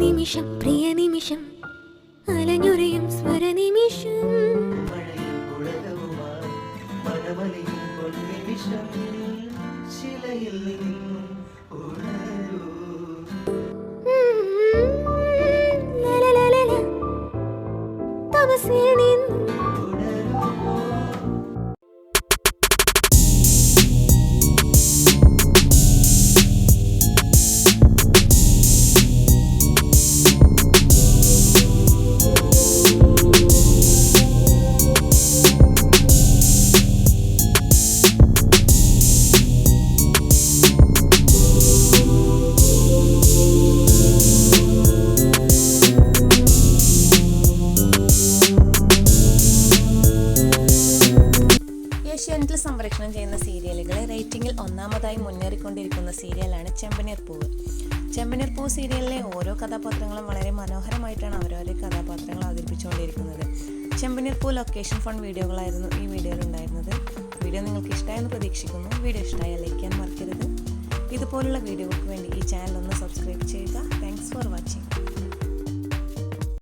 നിമിഷം പ്രിയ നിമിഷം അലഞ്ഞുരയും സ്വരനിമിഷം മഴയിൽ ഏഷ്യാനെറ്റിൽ സംപ്രേഷണം ചെയ്യുന്ന സീരിയലുകളെ റേറ്റിംഗിൽ ഒന്നാമതായി മുന്നേറിക്കൊണ്ടിരിക്കുന്ന സീരിയലാണ് ചെമ്പനീർ പൂവ്. ചെമ്പനീർ പൂവ് സീരിയലിലെ ഓരോ കഥാപാത്രങ്ങളും വളരെ മനോഹരമായിട്ടാണ് അവരവരെ കഥാപാത്രങ്ങൾ അവതരിപ്പിച്ചുകൊണ്ടിരിക്കുന്നത്. ചെമ്പനീർ പൂ ലൊക്കേഷൻ ഫണ്ട് വീഡിയോകളായിരുന്നു ഈ വീഡിയോയിൽ ഉണ്ടായിരുന്നത്. വീഡിയോ നിങ്ങൾക്ക് ഇഷ്ടമായെന്ന് പ്രതീക്ഷിക്കുന്നു. വീഡിയോ ഇഷ്ടമായാൽ ലൈക്ക് ചെയ്യാൻ മറക്കരുത്. ഇതുപോലുള്ള വീഡിയോകൾക്ക് വേണ്ടി ഈ ചാനൽ ഒന്ന് സബ്സ്ക്രൈബ് ചെയ്യുക. Thanks for watching